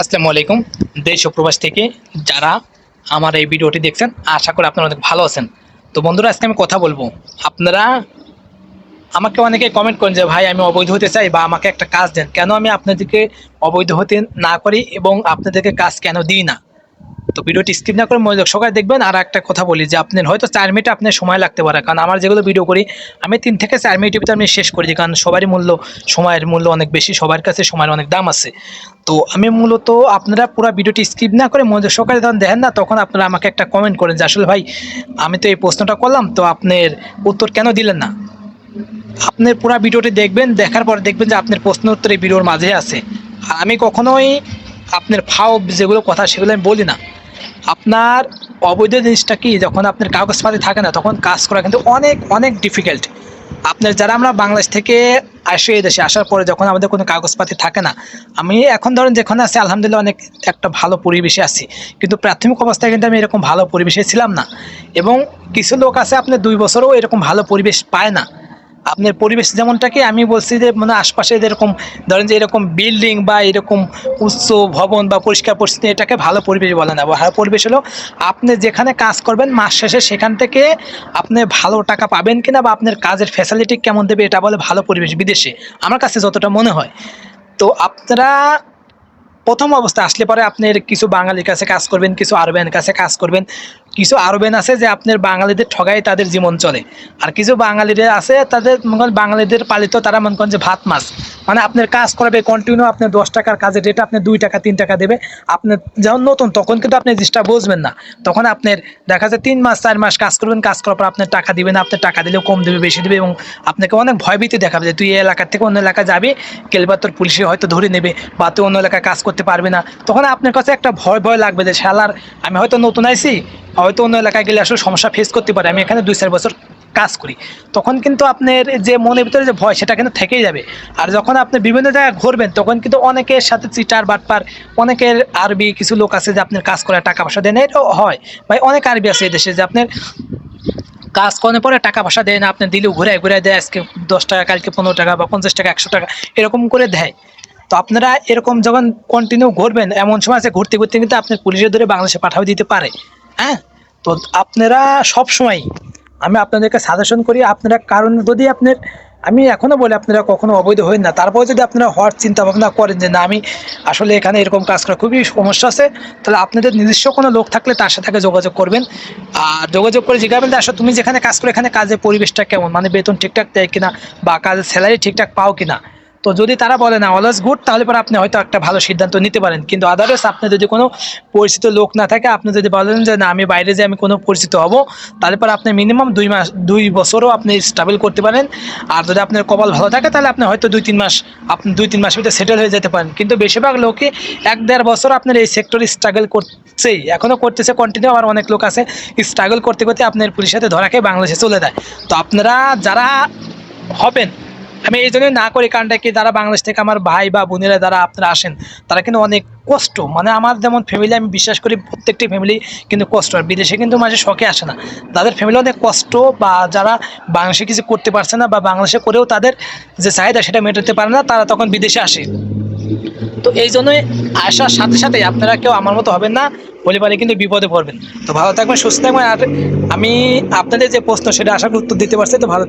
আসসালামু আলাইকুম, দেশ ও প্রবাস থেকে যারা আমার এই ভিডিওটি দেখছেন, আশা করি আপনারা অনেক ভালো আছেন। তো বন্ধুরা, আজকে আমি কথা বলব। আপনারা আমাকে অনেকে কমেন্ট করেন যে, ভাই, আমি অবৈধ হতে চাই বা আমাকে একটা কাজ দেন। কেন আমি আপনাদেরকে অবৈধ হতে না করি এবং আপনাদেরকে কাজ কেন দিই না? তো ভিডিওটি স্কিপ না করে মনোযোগ সকালে দেখবেন। আর একটা কথা বলি যে আপনার হয়তো চার মিনিট আপনার সময় লাগতে পারে। কারণ আমার যেগুলো ভিডিও করি, আমি তিন থেকে চার মিনিটের ভিতরে আমি শেষ করি। কারণ সবারই মূল্য, সময়ের মূল্য অনেক বেশি, সবার কাছে সময়ের অনেক দাম আছে। তো আমি মূলত আপনারা পুরো ভিডিওটি স্কিপ না করে মনোযোগ সকালে যখন দেখেন না, তখন আপনারা আমাকে একটা কমেন্ট করেন যে, আসলে ভাই, আমি তো এই প্রশ্নটা করলাম, তো আপনার উত্তর কেন দিলেন না? আপনার পুরো ভিডিওটি দেখবেন, দেখার পর দেখবেন যে আপনার প্রশ্ন উত্তর এই ভিডিওর মাঝে আছে। আর আমি কখনোই আপনার ফাও যেগুলো কথা, সেগুলো আমি বলি না। আপনার অবৈধ জিনিসটা কি? যখন আপনার কাগজপাতি থাকে না, তখন কাজ করা কিন্তু অনেক অনেক ডিফিকাল্ট আপনার যারা আমরা বাংলাদেশ থেকে আসে এই দেশে, আসার পরে যখন আমাদের কোনো কাগজপাতি থাকে না, আমি এখন ধরেন যেখানে আছি, আলহামদুলিল্লাহ অনেক একটা ভালো পরিবেশে আছি। কিন্তু প্রাথমিক অবস্থায় কিন্তু আমি এরকম ভালো পরিবেশে ছিলাম না। এবং কিছু লোক আছে, আপনার দুই বছরও এরকম ভালো পরিবেশ পায় না। আপনার পরিবেশ যেমনটা কি আমি বলছি যে মানে আশপাশে যেরকম, ধরেন যে এরকম বিল্ডিং বা এরকম উচ্চ ভবন বা পরিষ্কার পরিস্থিতি এটাকে ভালো পরিবেশ বলে না। ভালো পরিবেশ হলো, আপনি যেখানে কাজ করবেন, মাস শেষে সেখান থেকে আপনি ভালো টাকা পাবেন কিনা বা আপনার কাজের ফ্যাসিলিটি কেমন দেবে, এটা বলে ভালো পরিবেশ বিদেশে। আমার কাছে যতটা মনে হয়। তো আপনারা প্রথম অবস্থা, আসলে পরে আপনার কিছু বাঙালির কাছে কাজ করবেন, কিছু আরবের কাছে কাজ করবেন। কিছু আরবেন আছে যে আপনার বাঙালিদের ঠগাই তাদের জীবন চলে। আর কিছু বাঙালিরা আছে তাদের মনে বাঙালিদের পালিত তারা মনে করেন যে ভাত মাছ। মানে আপনার কাজ করাবে কন্টিনিউ আপনার দশ টাকার কাজের রেট আপনি দুই টাকা, তিন টাকা দেবে। আপনার যখন নতুন, তখন কিন্তু আপনি জিনিসটা বুঝবেন না। তখন আপনার দেখা যায় তিন মাস, চার মাস কাজ করবেন, কাজ করার পর আপনার টাকা দিবেন আপনার টাকা দিলেও কম দেবে, বেশি দেবে এবং আপনাকে অনেক ভয়ভীতি দেখাবে যে তুই এই এলাকার থেকে অন্য এলাকায় যাবি, কেলবা তোর পুলিশে হয়তো ধরে নেবে বা তুই অন্য এলাকায় কাজ করতে পারবে না। তখন আপনার কাছে একটা ভয় ভয় লাগবে যে, শালার, আমি হয়তো নতুন আইছি হয়তো অন্য এলাকায় গেলে আসলে সমস্যা ফেস করতে পারে। আমি এখানে দুই চার বছর কাজ করি। তখন কিন্তু আপনার যে মনের ভিতরে যে ভয়, সেটা কিন্তু থেকেই যাবে। আর যখন আপনি বিভিন্ন জায়গায় ঘুরবেন, তখন কিন্তু অনেকের সাথে চিটার, বাটপার, অনেকের আরবি কিছু লোক আছে যে আপনার কাজ করে টাকা পয়সা দেন এটাও হয়। ভাই, অনেক আরবি আছে এই দেশে যে আপনার কাজ করার পরে টাকা পয়সা দেয় না, আপনি দিলেও ঘুরে ঘুরে দেয়, আজকে দশ টাকা, কালকে পনেরো টাকা বা পঞ্চাশ টাকা, একশো টাকা, এরকম করে দেয়। তো আপনারা এরকম যখন কন্টিনিউ ঘুরবেন, এমন সময় আছে ঘুরতে ঘুরতে কিন্তু আপনি পুলিশের ধরে বাংলাদেশে পাঠাও দিতে পারে। হ্যাঁ? তো আপনারা সব সময় আমি আপনাদেরকে সাজেশন করি, আপনারা কারণ যদি আপনার, আমি এখনও বলি আপনারা কখনো অবৈধ হবেন না। তারপরে যদি আপনারা হওয়ার চিন্তা ভাবনা করেন যে না, আমি আসলে এখানে এরকম কাজ করা খুবই সমস্যা আছে, তাহলে আপনাদের নিজস্ব কোনো লোক থাকলে তার সাথে আগে যোগাযোগ করবেন। আর যোগাযোগ করে জিজ্ঞাবেন যে, আসলে তুমি যেখানে কাজ করো, এখানে কাজের পরিবেশটা কেমন? মানে বেতন ঠিকঠাক দেয় কিনা? বা কাজের স্যালারি ঠিকঠাক পাও কিনা? তো যদি তারা বলে না অলওয়েজ গুড তাহলে পরে আপনি হয়তো একটা ভালো সিদ্ধান্ত নিতে পারেন। কিন্তু আদারওয়াইজ আপনি যদি কোনো পরিচিত লোক না থাকে, আপনি যদি বলেন যে, না, আমি বাইরে যে আমি কোনো পরিচিত হব, তাহলে পরে আপনি মিনিমাম দুই মাস, দুই বছরও আপনি স্ট্রাগল করতে পারেন। আর যদি আপনার কপাল ভালো থাকে, তাহলে আপনি হয়তো দুই, তিন মাস আপনি দুই, তিন মাসের ভিতরে সেটেল হয়ে যেতে পারেন। কিন্তু বেশিরভাগ লোকই এক, দেড় বছর আপনার এই সেক্টরে স্ট্রাগল করছেই। এখনও করতেছে কন্টিনিউ আর অনেক লোক আছে স্ট্রাগল করতে করতে আপনার পুলিশের সাথে ধরা খেয়ে বাংলাদেশে চলে যায়। তো আপনারা যারা হবেন আমি এই জন্যই না করি, কারণটা কি যারা বাংলাদেশ থেকে আমার ভাই বা বোনেরা যারা আপনারা আসেন, তারা কিন্তু অনেক কষ্ট। মানে আমার যেমন ফ্যামিলি আমি বিশ্বাস করি প্রত্যেকটি ফ্যামিলি কিন্তু কষ্ট, আর বিদেশে কিন্তু মাঝে শখে আসে না। তাদের ফ্যামিলি অনেক কষ্ট বা যারা বাংলাদেশে কিছু করতে পারছে না বা বাংলাদেশে করেও তাদের যে চাহিদা সেটা মেটাতে পারে না, তারা তখন বিদেশে আসে। তো এই জন্যই আসার সাথে সাথে আপনারা কেউ আমার মতো হবেন না, বলে পারে কিন্তু বিপদে পড়বেন। তো ভালো থাকবেন, সুস্থ থাকবেন, আর আমি আপনাদের যে প্রশ্ন সেটা আশা করি উত্তর দিতে পারছি, তো ভালো